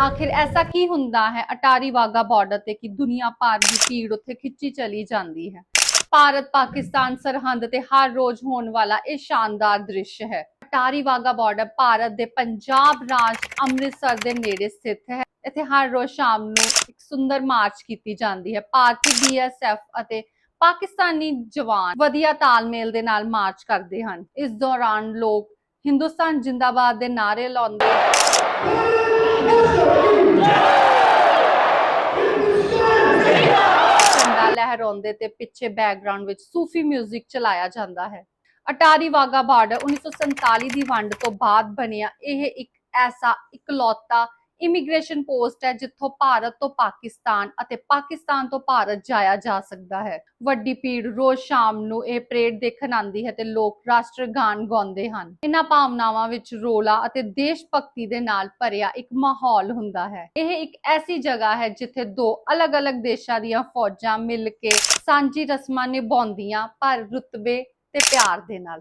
ਆਖਿਰ ਐਸਾ ਕੀ ਹੁੰਦਾ ਹੈ? ਅਟਾਰੀ ਵਾਗਾ ਬਾਰਡਰ ਤੇ ਕਿ ਦੁਨੀਆ ਭਰ ਦੀ ਭੀੜ ਉੱਥੇ ਖਿੱਚੀ ਚਲੀ ਜਾਂਦੀ ਹੈ। ਭਾਰਤ, ਪਾਕਿਸਤਾਨ, ਸਰਹੰਦ ਤੇ ਹਰ ਰੋਜ਼ ਹੋਣ ਵਾਲਾ ਇਹ ਸ਼ਾਨਦਾਰ ਦ੍ਰਿਸ਼ ਹੈ। ਅਟਾਰੀ ਵਾਗਾ ਬਾਰਡਰ ਭਾਰਤ ਦੇ ਪੰਜਾਬ ਰਾਜ ਅੰਮ੍ਰਿਤਸਰ ਦੇ ਨੇੜੇ ਸਥਿਤ ਹੈ। ਇੱਥੇ ਹਰ ਰੋਜ਼ ਸ਼ਾਮ ਨੂੰ ਇੱਕ ਸੁੰਦਰ ਮਾਰਚ ਕੀਤੀ ਜਾਂਦੀ ਹੈ। ਭਾਰਤੀ ਬੀਐਸਐਫ ਅਤੇ ਪਾਕਿਸਤਾਨੀ ਜਵਾਨ ਵਧੀਆ ਤਾਲਮੇਲ ਦੇ ਨਾਲ ਮਾਰਚ ਕਰਦੇ ਹਨ। ਇਸ ਦੌਰਾਨ ਲੋਕ ਹਿੰਦੁਸਤਾਨ ਜਿੰਦਾਬਾਦ ਦੇ ਨਾਰੇ ਲਾਉਂਦੇ ਝੰਡਾ ਤੇ ਪਿੱਛੇ ਬੈਕਗ੍ਰਾਉਂਡ ਵਿੱਚ ਸੂਫੀ 뮤직 ਚਲਾਇਆ ਜਾਂਦਾ ਹੈ। ਅਟਾਰੀ ਵਾਗਾ ਬਾਰਡਰ 1947 ਦੀ ਵੰਡ ਤੋਂ ਬਾਅਦ ਬਣਿਆ ਇਹ ਇੱਕ ਐਸਾ ਇਕਲੌਤਾ ਇਮੀਗ੍ਰੇਸ਼ਨ ਪੋਸਟ ਹੈ, ਜਿੱਥੋਂ ਭਾਰਤ ਤੋਂ ਪਾਕਿਸਤਾਨ ਅਤੇ ਪਾਕਿਸਤਾਨ ਤੋਂ ਭਾਰਤ ਜਾਇਆ ਜਾ ਸਕਦਾ ਹੈ। ਵੱਡੀ ਭੀੜ ਰੋਜ਼ ਸ਼ਾਮ ਨੂੰ ਇਹ ਪਰੇਡ ਦੇਖਣ ਆਉਂਦੀ ਹੈ ਤੇ ਲੋਕ ਰਾਸ਼ਟਰ ਗਾਨ ਗਾਉਂਦੇ ਹਨ। ਇਹਨਾਂ ਭਾਵਨਾਵਾਂ ਵਿੱਚ ਰੋਲਾ ਅਤੇ ਦੇਸ਼ ਭਗਤੀ ਦੇ ਨਾਲ ਭਰਿਆ ਇੱਕ ਮਾਹੌਲ ਹੁੰਦਾ ਹੈ। ਇਹ ਇੱਕ ਐਸੀ ਜਗ੍ਹਾ ਹੈ ਜਿੱਥੇ ਦੋ ਅਲੱਗ-ਅਲੱਗ ਦੇਸ਼ਾਂ ਦੀਆਂ ਫੌਜਾਂ ਮਿਲ ਕੇ ਸਾਂਝੀ ਰਸਮਾਂ ਨਿਭਾਉਂਦੀਆਂ, ਪਰ ਰੁਤਬੇ ਤੇ ਪਿਆਰ ਦੇ ਨਾਲ।